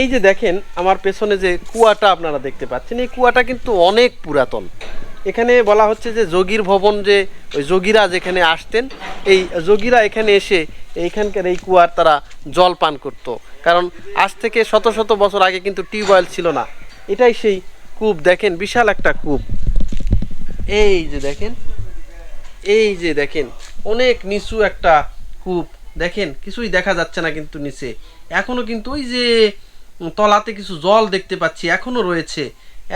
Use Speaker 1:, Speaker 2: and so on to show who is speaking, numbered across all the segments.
Speaker 1: এই যে দেখেন, আমার পেছনে যে কুয়াটা আপনারা দেখতে পাচ্ছেন, এই কুয়াটা কিন্তু অনেক পুরাতন। এখানে বলা হচ্ছে যে যোগীর ভবন যে, ওই যোগীরা যেখানে আসতেন, এই যোগীরা এখানে এসে এইখানকার এই কুয়ার তারা জল পান করত। কারণ আজ থেকে শত শত বছর আগে কিন্তু টিউবওয়েল ছিল না। এটাই সেই কূপ, দেখেন, বিশাল একটা কূপ। এই যে দেখেন, এই যে দেখেন, অনেক নিচু একটা কূপ। দেখেন, কিছুই দেখা যাচ্ছে না কিন্তু নিচে। এখনও কিন্তু ওই যে তলাতে কিছু জল দেখতে পাচ্ছি এখনও রয়েছে।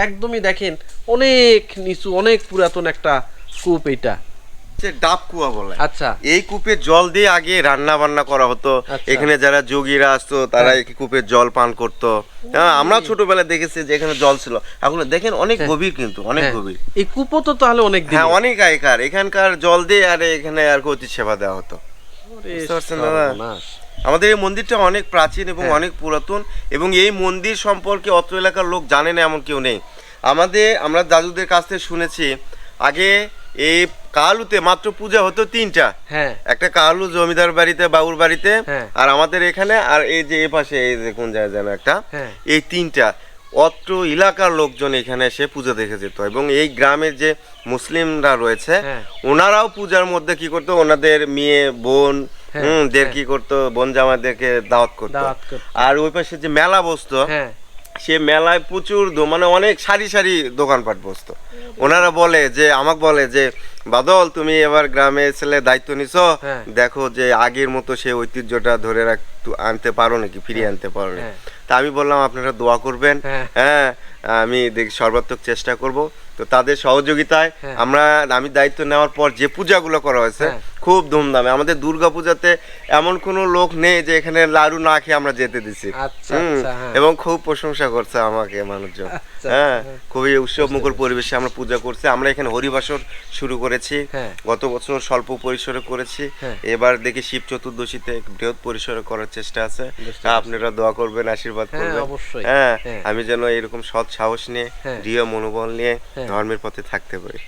Speaker 1: একদমই দেখেন অনেক নিচু অনেক পুরাতন একটা কূপ এটা।
Speaker 2: ডাব কুয়া বলে।
Speaker 1: আচ্ছা।
Speaker 2: এই কূপের জল দিয়ে আগে রান্না বান্না করা হতো।
Speaker 1: আচ্ছা।
Speaker 2: এখানে যারা যোগীরা আসতো তারা
Speaker 1: হ্যাঁ।
Speaker 2: এই কূপের জল পান করতো। হ্যাঁ আমরা ছোটবেলায় দেখেছি যে এখানে জল ছিল। এখন দেখেন অনেক
Speaker 1: হ্যাঁ।
Speaker 2: গভীর কিন্তু অনেক গভীর।
Speaker 1: এই কূপও তো তাহলে অনেক
Speaker 2: হ্যাঁ অনেক আগেকার। এখানকার জল দিয়ে আর এখানে আর অতি সেবা দেওয়া হতো। বুঝতে পারছেন দাদা? আমাদের এই মন্দিরটা অনেক প্রাচীন এবং
Speaker 1: হ্যাঁ।
Speaker 2: অনেক পুরাতন এবং এই মন্দির সম্পর্কে অত্র এলাকার লোক জানে না এমন কেউ নেই আমাদের আমরা দাদুদের কাছ থেকে শুনেছি আগে এই কালুতে মাত্র পূজা হতো তিনটা
Speaker 1: হ্যাঁ
Speaker 2: একটা কালু জমিদার বাড়িতে বাবুর বাড়িতে
Speaker 1: হ্যাঁ।
Speaker 2: আর আমাদের এখানে আর এই যে এ পাশে এই যে কোন জায়গায় যেন একটা। এই তিনটা অত্র এলাকার লোকজন এখানে এসে পুজো দেখে যেত এবং এই গ্রামের যে মুসলিমরা রয়েছে। ওনারাও পূজার মধ্যে কি করতো ওনাদের মেয়ে বোন হুম দের
Speaker 1: হ্যাঁ।
Speaker 2: করতো বোন দাওয়াত করতো আর ওই পাশে যে মেলা বসতো
Speaker 1: হ্যাঁ
Speaker 2: সে মেলায় প্রচুর মানে অনেক সারি সারি দোকানপাট বসতো ওনারা বলে যে আমাকে বলে যে বাদল তুমি এবার গ্রামে ছেলে দায়িত্ব নিছো
Speaker 1: হ্যাঁ।
Speaker 2: দেখো যে আগের মতো সে ঐতিহ্যটা ধরে রাখ আনতে পারো নাকি ফিরিয়ে আনতে পারো
Speaker 1: হ্যাঁ।
Speaker 2: তা আমি বললাম আপনারা দোয়া করবেন
Speaker 1: হ্যাঁ।
Speaker 2: হ্যাঁ আমি দেখি সর্বাত্মক চেষ্টা করব তো তাদের সহযোগিতায়
Speaker 1: হ্যাঁ।
Speaker 2: আমরা আমি দায়িত্ব নেওয়ার পর যে পূজাগুলো করা হয়েছে
Speaker 1: হ্যাঁ।
Speaker 2: খুব ধুমধামে আমাদের দুর্গা পূজাতে এমন কোনো লোক নেই যে এখানে লাড়ু না খেয়ে আমরা যেতে দিছি
Speaker 1: আচ্ছা, আচ্ছা, হ্যাঁ।
Speaker 2: এবং খুব প্রশংসা করছে আমাকে মানুষজন
Speaker 1: আচ্ছা,
Speaker 2: হ্যাঁ
Speaker 1: হ্যাঁ।
Speaker 2: খুবই উৎসব মুখর পরিবেশে আমরা পূজা করছি আমরা এখানে হরিবাসর শুরু করেছি
Speaker 1: হ্যাঁ।
Speaker 2: গত বছর স্বল্প পরিসরে করেছি। এবার দেখি শিব চতুর্দশীতে বৃহৎ পরিসরে করার চেষ্টা আছে আপনারা দোয়া করবেন আশীর্বাদ করবেন হ্যাঁ। আমি যেন এরকম সৎ সাহস নিয়ে। দৃঢ় মনোবল নিয়ে। ধর্মের পথে থাকতে পারি।